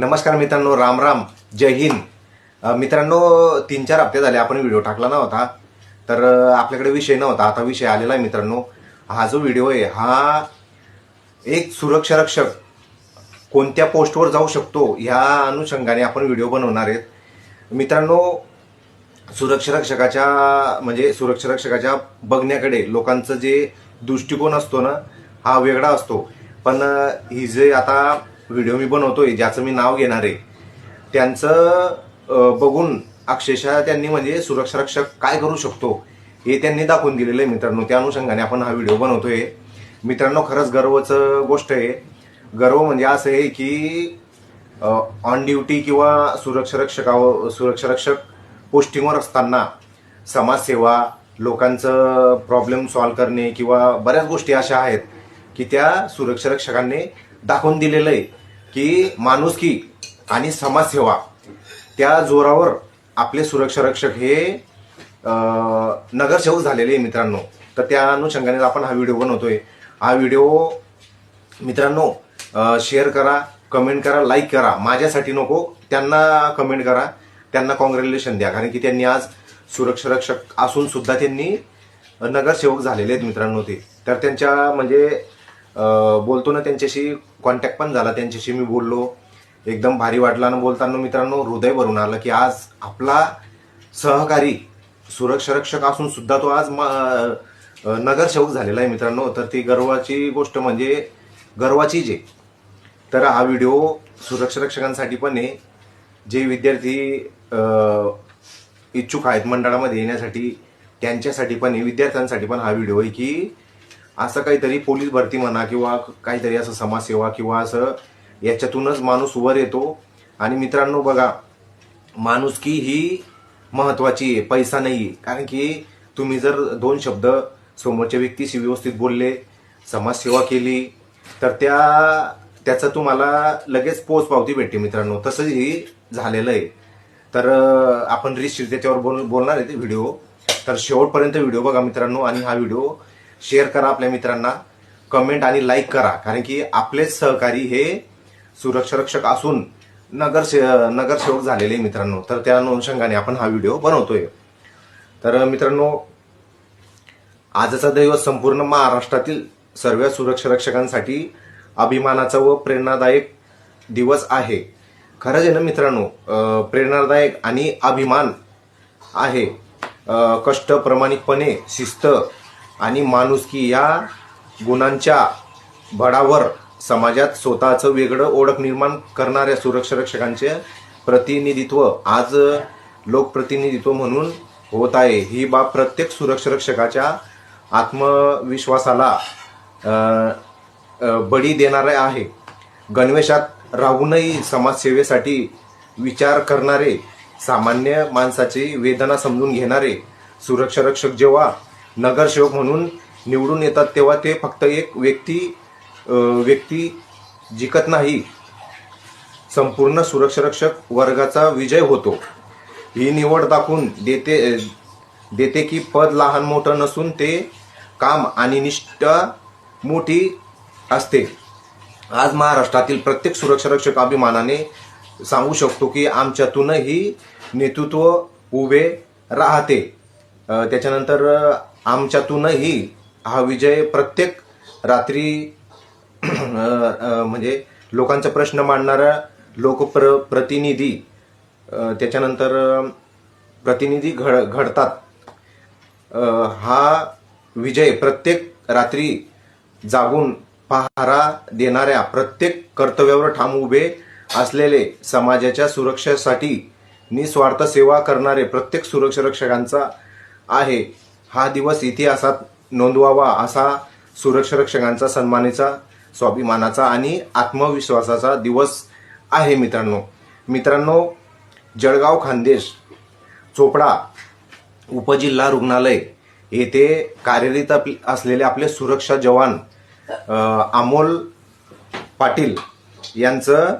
नमस्कार मित्रांनो राम राम जय हिंद. मित्रांनो तीन चार हप्ते झाले आपण व्हिडिओ टाकला नव्हता. तर आपल्याकडे विषय नव्हता आता विषय आलेला आहे मित्रांनो. हा जो व्हिडिओ आहे हा एक सुरक्षा रक्षक कोणत्या पोस्टवर जाऊ शकतो ह्या अनुषंगाने आपण व्हिडिओ बनवणार आहेत. मित्रांनो सुरक्षा रक्षकाच्या म्हणजे सुरक्षा रक्षकाच्या बघण्याकडे लोकांचं जे दृष्टिकोन असतो ना हा वेगळा असतो. पण ही जे आता व्हिडिओ मी बनवतोय ज्याचं मी नाव घेणार आहे त्यांचं बघून अक्षरशः त्यांनी म्हणजे सुरक्षा रक्षक काय करू शकतो हे त्यांनी दाखवून दिलेलं आहे मित्रांनो. त्या अनुषंगाने आपण हा व्हिडिओ बनवतोय. मित्रांनो खरंच गर्वचं गोष्ट आहे. गर्व म्हणजे असं आहे की ऑन ड्युटी किंवा सुरक्षा रक्षकावर सुरक्षा रक्षक पोस्टिंगवर असताना समाजसेवा लोकांचं प्रॉब्लेम सॉल्व्ह करणे किंवा बऱ्याच गोष्टी अशा आहेत की त्या सुरक्षा रक्षकांनी दाखवून दिलेलं आहे. की माणुसकी आणि समाजसेवा त्या जोरावर आपले सुरक्षा रक्षक हे नगरसेवक झालेले आहे मित्रांनो. तर त्या अनुषंगाने आपण हा व्हिडिओ बनवतोय. हा व्हिडिओ मित्रांनो शेअर करा कमेंट करा लाईक करा. माझ्यासाठी नको त्यांना कमेंट करा. त्यांना कॉंग्रॅच्युलेशन द्या. कारण की त्यांनी आज सुरक्षा रक्षक असून सुद्धा त्यांनी नगरसेवक झालेले आहेत मित्रांनो ते. तर त्यांच्या म्हणजे बोलतो ना त्यांच्याशी कॉन्टॅक्ट पण झाला. त्यांच्याशी मी बोललो. एकदम भारी वाटला ना बोलताना मित्रांनो हृदय भरून आलं की आज आपला सहकारी सुरक्षा रक्षक असून सुद्धा तो आज म- अं, नगरसेवक झालेला आहे मित्रांनो. तर ती गर्वाची गोष्ट म्हणजे गर्वाची जे. तर हा व्हिडिओ सुरक्षा रक्षकांसाठी पण आहे. जे विद्यार्थी इच्छुक आहेत मंडळामध्ये येण्यासाठी त्यांच्यासाठी पण आहे. विद्यार्थ्यांसाठी पण हा व्हिडिओ आहे की असं काहीतरी पोलीस भरती म्हणा किंवा काहीतरी असं समाजसेवा किंवा असं याच्यातूनच माणूस वर येतो. आणि मित्रांनो बघा माणुसकी ही महत्वाची आहे पैसा नाही आहे. कारण की तुम्ही जर दोन शब्द समोरच्या व्यक्तीशी व्यवस्थित बोलले समाजसेवा केली तर त्या त्याचं तुम्हाला लगेच पोच पावती भेटते मित्रांनो. तसंच ही झालेलं आहे. तर आपण रिस्ट्रिक्ट त्याच्यावर बोल बोलणार आहे ते व्हिडिओ. तर शेवटपर्यंत व्हिडिओ बघा मित्रांनो आणि हा व्हिडिओ शेअर करा आपल्या मित्रांना कमेंट आणि लाईक करा. कारण की आपलेच सहकारी हे सुरक्षा रक्षक असून नगरसे नगरसेवक झालेले मित्रांनो. तर त्या अनुषंगाने आपण हा व्हिडिओ बनवतोय. तर मित्रांनो आजचा दिवस संपूर्ण महाराष्ट्रातील सर्व सुरक्षा रक्षकांसाठी अभिमानाचा व प्रेरणादायक दिवस आहे. खरंच आहे ना मित्रांनो प्रेरणादायक आणि अभिमान आहे. कष्ट प्रामाणिकपणे शिस्त आणि माणुसकी या गुणांच्या बळावर समाजात स्वतःचं वेगळं ओळख निर्माण करणाऱ्या सुरक्षा रक्षकांचे प्रतिनिधित्व आज लोकप्रतिनिधित्व म्हणून होत आहे. ही बाब प्रत्येक सुरक्षा रक्षकाच्या आत्मविश्वासाला बळी देणारे आहे. गणवेशात राहूनही समाजसेवेसाठी विचार करणारे सामान्य माणसाची वेदना समजून घेणारे सुरक्षा रक्षक जेव्हा नगरसेवक म्हणून निवडून येतात तेव्हा ते फक्त एक व्यक्ती व्यक्ती जिंकत नाही. संपूर्ण सुरक्षारक्षक वर्गाचा विजय होतो. ही निवड दाखवून देते देते की पद लहान मोठं नसून ते काम आणि निष्ठा मोठी असते. आज महाराष्ट्रातील प्रत्येक सुरक्षारक्षक अभिमानाने सांगू शकतो की आमच्यातूनही नेतृत्व उभे राहते. त्याच्यानंतर आमच्यातूनही हा विजय प्रत्येक रात्री म्हणजे लोकांचा प्रश्न मांडणारा लोकप्र प्रतिनिधी त्याच्यानंतर प्रतिनिधी घड घडतात. हा विजय प्रत्येक रात्री जागून पहारा देणाऱ्या प्रत्येक कर्तव्यावर ठाम उभे असलेले समाजाच्या सुरक्षेसाठी निस्वार्थ सेवा करणारे प्रत्येक सुरक्षा रक्षकांचा आहे. हा दिवस इतिहासात नोंदवावा असा सुरक्षारक्षकांचा सन्मानाचा स्वाभिमानाचा आणि आत्मविश्वासाचा दिवस आहे मित्रांनो. मित्रांनो जळगाव खानदेश चोपडा उपजिल्हा रुग्णालय येथे कार्यरत असलेले आपले सुरक्षा जवान अमोल पाटील यांचं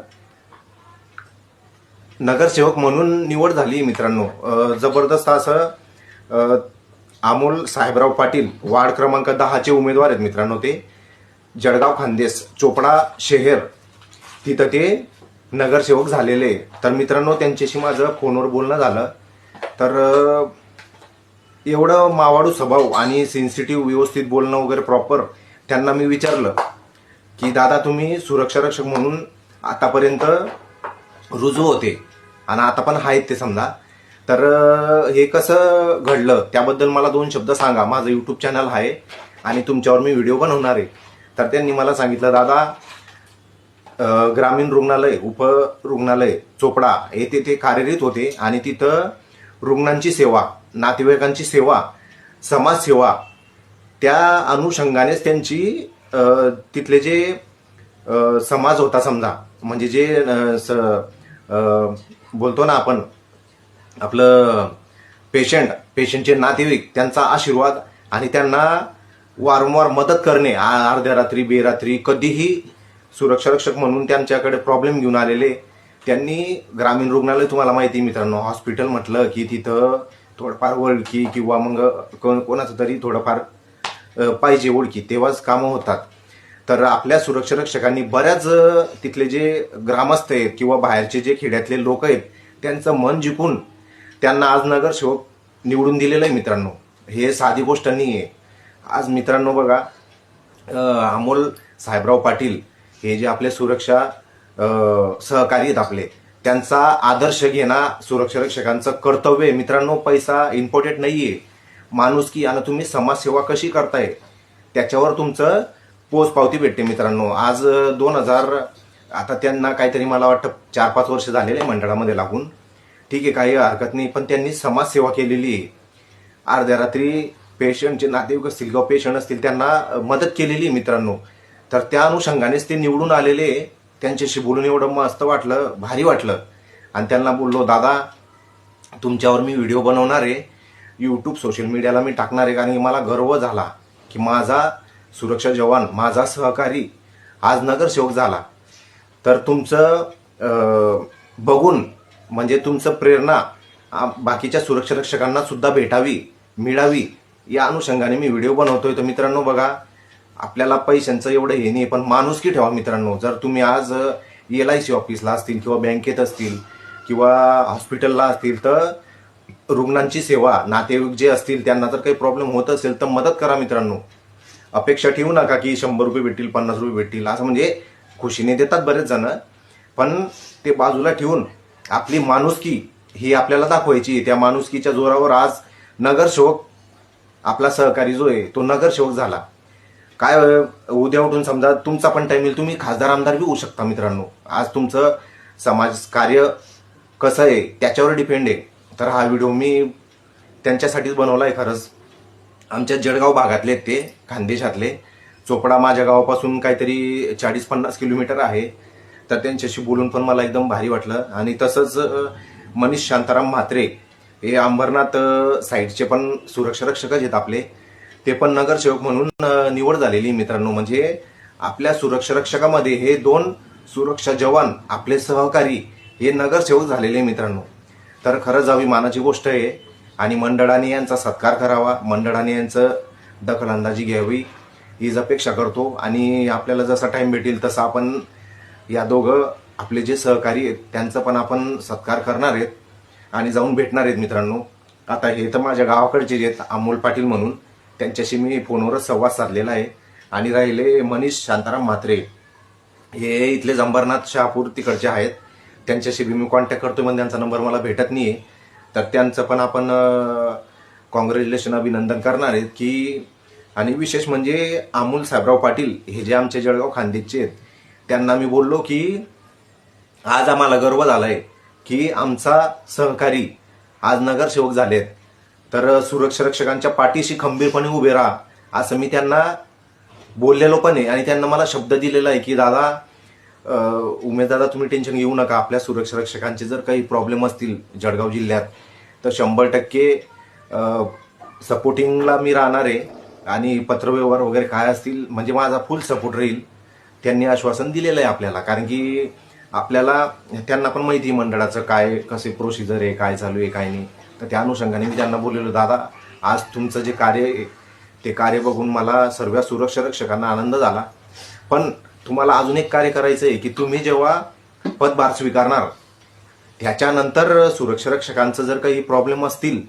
नगरसेवक म्हणून निवड झाली मित्रांनो. जबरदस्त असं अमोल साहेबराव पाटील वार्ड क्रमांक दहाचे उमेदवार आहेत मित्रांनो ते. जळगाव खानदेश चोपडा शहर तिथं ते नगरसेवक झालेले. तर मित्रांनो त्यांच्याशी माझं फोनवर बोलणं झालं. तर एवढं मावाडू स्वभाव आणि सेन्सिटिव्ह व्यवस्थित बोलणं वगैरे प्रॉपर त्यांना मी विचारलं की दादा तुम्ही सुरक्षारक्षक म्हणून आतापर्यंत रुजू होते आणि आता पण आहेत ते समजा. तर हे कसं घडलं त्याबद्दल मला दोन शब्द सांगा. माझं युट्यूब चॅनल आहे आणि तुमच्यावर मी व्हिडिओ बनवणार आहे. तर त्यांनी मला सांगितलं दादा ग्रामीण रुग्णालय उप रुग्णालय चोपडा येथे ते कार्यरत होते आणि तिथं रुग्णांची सेवा नातेवाईकांची सेवा समाजसेवा त्या अनुषंगानेच त्यांची तिथले जे समाज होता समजा म्हणजे जे स- बोलतो ना आपण आपलं पेशंट पेशंटचे नातेवाईक त्यांचा आशीर्वाद आणि त्यांना वारंवार मदत करणे. अर्ध्या रात्री बेरात्री कधीही सुरक्षा रक्षक म्हणून त्यांच्याकडे प्रॉब्लेम घेऊन आलेले. त्यांनी ग्रामीण रुग्णालय तुम्हाला माहिती आहे मित्रांनो हॉस्पिटल म्हटलं की तिथं थोडंफार ओळखी किंवा मग कोणाचं तरी थोडंफार पाहिजे ओळखी तेव्हाच कामं होतात. तर आपल्या सुरक्षा रक्षकांनी बऱ्याच तिथले जे ग्रामस्थ आहेत किंवा बाहेरचे जे खेड्यातले लोक आहेत त्यांचं मन जिंकून त्यांना आज नगरसेवक निवडून दिलेलं आहे मित्रांनो. हे साधी गोष्ट नाही आहे आज मित्रांनो बघा अमोल साहेबराव पाटील हे जे आपले सुरक्षा सहकारी आहेत आपले त्यांचा आदर्श घेणं सुरक्षा रक्षकांचं कर्तव्य आहे. मित्रांनो पैसा इम्पॉर्टंट माणूस की आणि तुम्ही समाजसेवा कशी करताय त्याच्यावर तुमचं पोचपावती भेटते मित्रांनो. आज दोन हजार आता त्यांना काहीतरी मला वाटतं चार पाच वर्ष झालेले आहे मंडळामध्ये लागून. ठीक आहे काही हरकत नाही. पण त्यांनी समाजसेवा केलेली आहे. अर्ध्या रात्री पेशंटचे नातेवाईक असतील किंवा पेशंट असतील त्यांना मदत केलेली आहे मित्रांनो. तर त्या अनुषंगानेच ते निवडून आलेले त्यांच्याशी बोलून एवढं मस्त वाटलं भारी वाटलं. आणि त्यांना बोललो दादा तुमच्यावर मी व्हिडिओ बनवणार आहे. यूट्यूब सोशल मीडियाला मी टाकणार आहे. कारण की मला गर्व झाला की माझा सुरक्षा जवान माझा सहकारी आज नगरसेवक झाला. तर तुमचं बघून म्हणजे तुमचं प्रेरणा बाकीच्या सुरक्षा रक्षकांना सुद्धा भेटावी मिळावी या अनुषंगाने मी व्हिडिओ बनवतोय. तर मित्रांनो बघा आपल्याला पैशांचं एवढं हे नाही पण माणुसकी ठेवा मित्रांनो. जर तुम्ही आज एल आय सी ऑफिसला असतील किंवा बँकेत असतील किंवा हॉस्पिटलला असतील तर रुग्णांची सेवा नातेवाईक जे असतील त्यांना जर काही प्रॉब्लेम होत असेल तर मदत करा मित्रांनो. अपेक्षा ठेवू नका की शंभर रुपये भेटतील पन्नास रुपये भेटतील असं म्हणजे खुशीने देतात बरेच जण. पण ते बाजूला ठेवून आपली माणुसकी ही आपल्याला दाखवायची. त्या माणुसकीच्या जोरावर आज नगरसेवक आपला सहकारी जो आहे तो नगरसेवक झाला. काय उद्या उठून समजा तुमचा पण टाईम येईल. तुम्ही खासदार आमदार बी होऊ शकता मित्रांनो. आज तुमचं समाज कार्य कसं आहे त्याच्यावर डिपेंड आहे. तर हा व्हिडिओ मी त्यांच्यासाठीच बनवला आहे खरंच. आमच्या जळगाव भागातले आहेत ते खानदेशातले. चोपडा माझ्या गावापासून काहीतरी चाळीस पन्नास किलोमीटर आहे. तर त्यांच्याशी बोलून पण मला एकदम भारी वाटलं. आणि तसंच मनीष शांताराम म्हात्रे हे अंबरनाथ साईडचे पण सुरक्षा रक्षकच आहेत आपले. ते पण नगरसेवक म्हणून निवड झालेली मित्रांनो. म्हणजे आपल्या सुरक्षा रक्षकामध्ये हे दोन सुरक्षा जवान आपले सहकारी हे नगरसेवक झालेले मित्रांनो. तर खरंच अभिमानाची गोष्ट आहे. आणि मंडळाने यांचा सत्कार करावा. मंडळाने यांचं दखलंदाजी घ्यावी हीच अपेक्षा करतो. आणि आपल्याला जसा टाइम भेटेल तसा आपण या दोघं आपले जे सहकारी आहेत त्यांचं पण आपण सत्कार करणार आहेत आणि जाऊन भेटणार आहेत मित्रांनो. आता हे तर माझ्या गावाकडचे जे आहेत अमोल पाटील म्हणून त्यांच्याशी मी फोनवरच संवाद साधलेला आहे. आणि राहिले मनीष शांताराम म्हात्रे. हे इथले जंबरनाथ शहापूर तिकडचे आहेत. त्यांच्याशी बी मी कॉन्टॅक्ट करतो पण त्यांचा नंबर मला भेटत नाही आहे तर त्यांचं पण आपण कॉंग्रॅच्युलेशन अभिनंदन करणार आहेत की आणि विशेष म्हणजे अमोल साहेबराव पाटील हे जे आमचे जळगाव खानदेशचे आहेत त्यांना मी बोललो की आज आम्हाला गर्व झालाय की आमचा सहकारी आज नगरसेवक झालेत. तर सुरक्षा रक्षकांच्या पाठीशी खंबीरपणे उभे राहा असं मी त्यांना बोललेलो पण आहे. आणि त्यांना मला शब्द दिलेला आहे की दादा उमेदवारा तुम्ही टेन्शन घेऊ नका. आपल्या सुरक्षा रक्षकांचे जर काही प्रॉब्लेम असतील जळगाव जिल्ह्यात तर शंभर टक्के सपोर्टिंगला मी राहणार आहे. आणि पत्रव्यवहार वगैरे काय असतील म्हणजे माझा फुल सपोर्ट राहील. त्यांनी आश्वासन दिलेलं आहे आपल्याला. कारण की आपल्याला त्यांना पण माहिती मंडळाचं काय कसे प्रोसिजर आहे काय चालू आहे काय नाही. तर त्या अनुषंगाने मी त्यांना बोललेलो दादा आज तुमचं जे कार्य ते कार्य बघून मला सर्व सुरक्षा रक्षकांना आनंद झाला. पण तुम्हाला अजून एक कार्य करायचं आहे की तुम्ही जेव्हा पदभार स्वीकारणार त्याच्यानंतर सुरक्षा रक्षकांचं जर काही प्रॉब्लेम असतील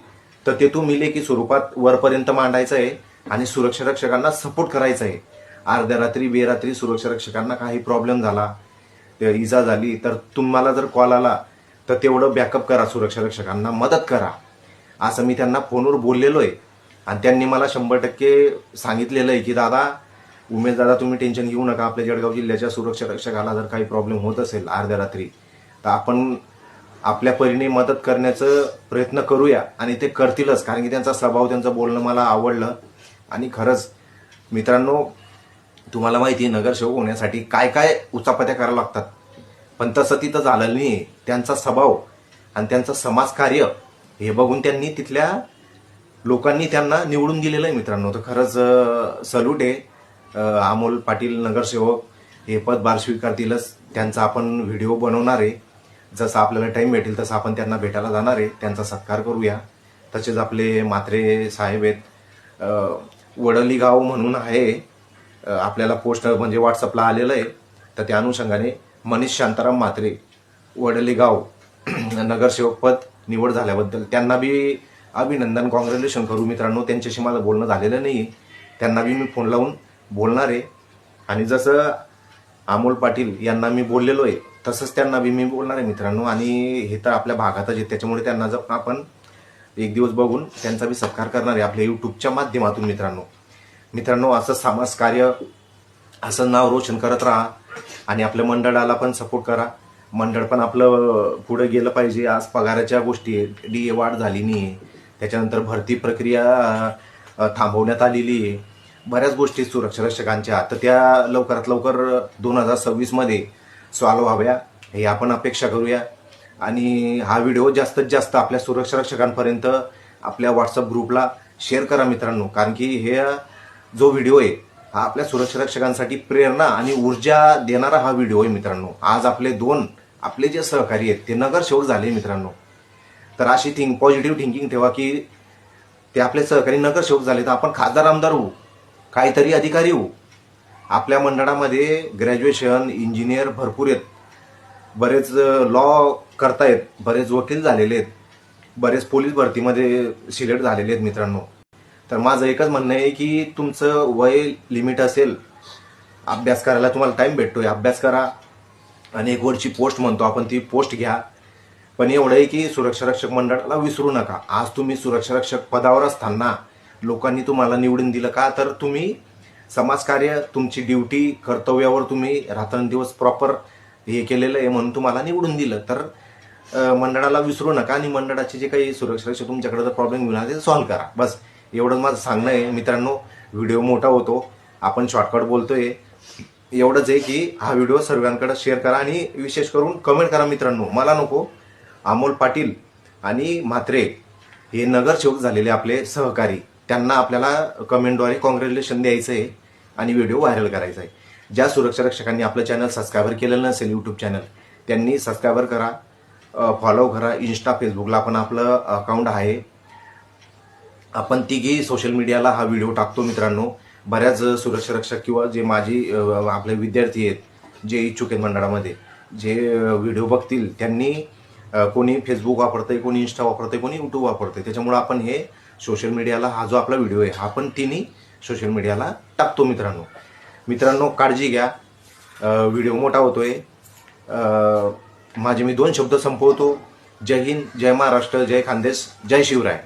तर ते तुम्ही लेखी स्वरूपात वरपर्यंत मांडायचं आहे आणि सुरक्षा रक्षकांना सपोर्ट करायचा आहे. अर्ध्या रात्री बेरात्री सुरक्षा रक्षकांना काही प्रॉब्लेम झाला इजा झाली तर तुम्हाला जर कॉल आला तर तेवढं बॅकअप करा सुरक्षा रक्षकांना मदत करा. असं मी त्यांना फोनवर बोललेलो आहे आणि त्यांनी मला शंभर टक्के सांगितलेलं आहे की दादा उमेश दादा तुम्ही टेन्शन घेऊ नका. आपल्या जळगाव जिल्ह्याच्या सुरक्षा रक्षकाला जर काही प्रॉब्लेम होत असेल अर्ध्या रात्री तर आपण आपल्या परीने मदत करण्याचं प्रयत्न करूया. आणि ते करतीलच कारण की त्यांचा स्वभाव त्यांचं बोलणं मला आवडलं. आणि खरंच मित्रांनो तुम्हाला माहिती आहे नगरसेवक होण्यासाठी काय काय उचापत्या कराव्या लागतात. पण तसं तिथं झालं नाही त्यांचा स्वभाव आणि त्यांचं समाजकार्य हे बघून त्यांनी तिथल्या लोकांनी त्यांना निवडून दिलेलं आहे मित्रांनो. तर खरंच सल्यूट आहे. अमोल पाटील नगरसेवक हे पदभार स्वीकारतीलच. त्यांचा आपण व्हिडिओ बनवणार आहे. जसं आपल्याला टाईम भेटेल तसं आपण त्यांना भेटायला जाणार आहे. त्यांचा सत्कार करूया. तसेच आपले मात्रे साहेब आहेत. वडलीगाव वडली गाव म्हणून आहे. आपल्याला पोस्ट म्हणजे व्हॉट्सअपला आलेलं आहे. तर त्या अनुषंगाने मनीष शांताराम म्हात्रे वडलेगाव नगरसेवकपद निवड झाल्याबद्दल त्यांना बी अभिनंदन कॉंग्रॅच्युलेशन करू मित्रांनो. त्यांच्याशी माझं बोलणं झालेलं नाही त्यांना बी मी फोन लावून बोलणार आहे. आणि जसं अमोल पाटील यांना मी बोललेलो आहे तसंच त्यांना बी मी बोलणार आहे मित्रांनो. आणि हे तर आपल्या भागातच आहे. त्याच्यामुळे त्यांना जर आपण एक दिवस बघून त्यांचा बी सत्कार करणार आहे आपल्या युट्यूबच्या माध्यमातून मित्रांनो. मित्रांनो असं समाजकार्य असं नाव रोशन करत राहा आणि आपल्या मंडळाला पण सपोर्ट करा. मंडळ पण आपलं पुढे गेलं पाहिजे. आज पगाराच्या गोष्टी आहेत. डी ए वाढ झाली नाही. त्याच्यानंतर भरती प्रक्रिया थांबवण्यात आलेली आहे. बऱ्याच गोष्टी सुरक्षारक्षकांच्या. तर त्या लवकरात लवकर दोन हजार सव्वीसमध्ये सॉल्व व्हाव्या. हे आपण अपेक्षा करूया. आणि हा व्हिडिओ जास्तीत जास्त आपल्या सुरक्षारक्षकांपर्यंत आपल्या व्हॉट्सअप ग्रुपला शेअर करा मित्रांनो. कारण की हे जो व्हिडिओ आहे हा आपल्या सुरक्षा रक्षकांसाठी प्रेरणा आणि ऊर्जा देणारा हा व्हिडिओ आहे मित्रांनो. आज आपले दोन आपले जे सहकारी आहेत ते नगरसेवक झाले मित्रांनो. तर अशी थिंक पॉझिटिव्ह थिंकिंग ठेवा की ते आपले सहकारी नगरसेवक झाले. तर आपण खासदार आमदार होऊ काहीतरी अधिकारी होऊ. आपल्या मंडळामध्ये ग्रॅज्युएशन इंजिनियर भरपूर आहेत. बरेच लॉ करतायत बरेच वकील झालेले आहेत. बरेच पोलीस भरतीमध्ये सिलेक्ट झालेले आहेत मित्रांनो. तर माझं एकच म्हणणं आहे की तुमचं वय लिमिट असेल अभ्यास करायला तुम्हाला टाइम भेटतोय अभ्यास करा. आणि एक वरची पोस्ट म्हणतो आपण ती पोस्ट घ्या. पण एवढं आहे की सुरक्षा रक्षक मंडळाला विसरू नका. आज तुम्ही सुरक्षा रक्षक पदावर असताना लोकांनी तुम्हाला निवडून दिलं का? तर तुम्ही समाजकार्य तुमची ड्युटी कर्तव्यावर तुम्ही रात्रंदिवस प्रॉपर हे केलेलं आहे म्हणून तुम्हाला निवडून दिलं. तर मंडळाला विसरू नका आणि मंडळाचे जे काही सुरक्षा रक्षक तुमच्याकडे जर प्रॉब्लेम घेऊन आले ते सॉल्व्ह करा. बस. एवढंच माझं सांगणं आहे. मित्रांनो व्हिडिओ मोठा होतो. आपण शॉर्टकट बोलतोय. एवढंच आहे की हा व्हिडिओ सर्वांकडे शेअर करा आणि विशेष करून कमेंट करा मित्रांनो. मला नको. अमोल पाटील आणि म्हात्रे हे नगरसेवक झालेले आपले सहकारी. त्यांना आपल्याला कमेंटद्वारे कॉंग्रॅच्युलेशन द्यायचं आहे आणि व्हिडिओ व्हायरल करायचा आहे. ज्या सुरक्षा रक्षकांनी आपलं चॅनल सबस्क्रायबर केलेलं नसेल यूट्यूब चॅनल त्यांनी सबस्क्रायबर करा. फॉलो करा. इन्स्टा फेसबुकला पण आपलं अकाउंट आहे. आपण तिघी सोशल मीडियाला हा व्हिडिओ टाकतो मित्रांनो. बऱ्याच सुरक्षा रक्षक किंवा जे माझी आपले विद्यार्थी आहेत जे इच्छुक आहेत मंडळामध्ये जे व्हिडिओ बघतील त्यांनी कोणी फेसबुक वापरतंय कोणी इन्स्टा वापरतंय कोणी यूट्यूब वापरतंय. त्याच्यामुळे आपण हे सोशल मीडियाला हा जो आपला व्हिडिओ आहे हा पण तिन्ही सोशल मीडियाला टाकतो मित्रांनो. मित्रांनो काळजी घ्या. व्हिडिओ मोठा होतोय. आहे माझे मी दोन शब्द संपवतो. जय हिंद जय महाराष्ट्र जय खानदेश जय शिवराय.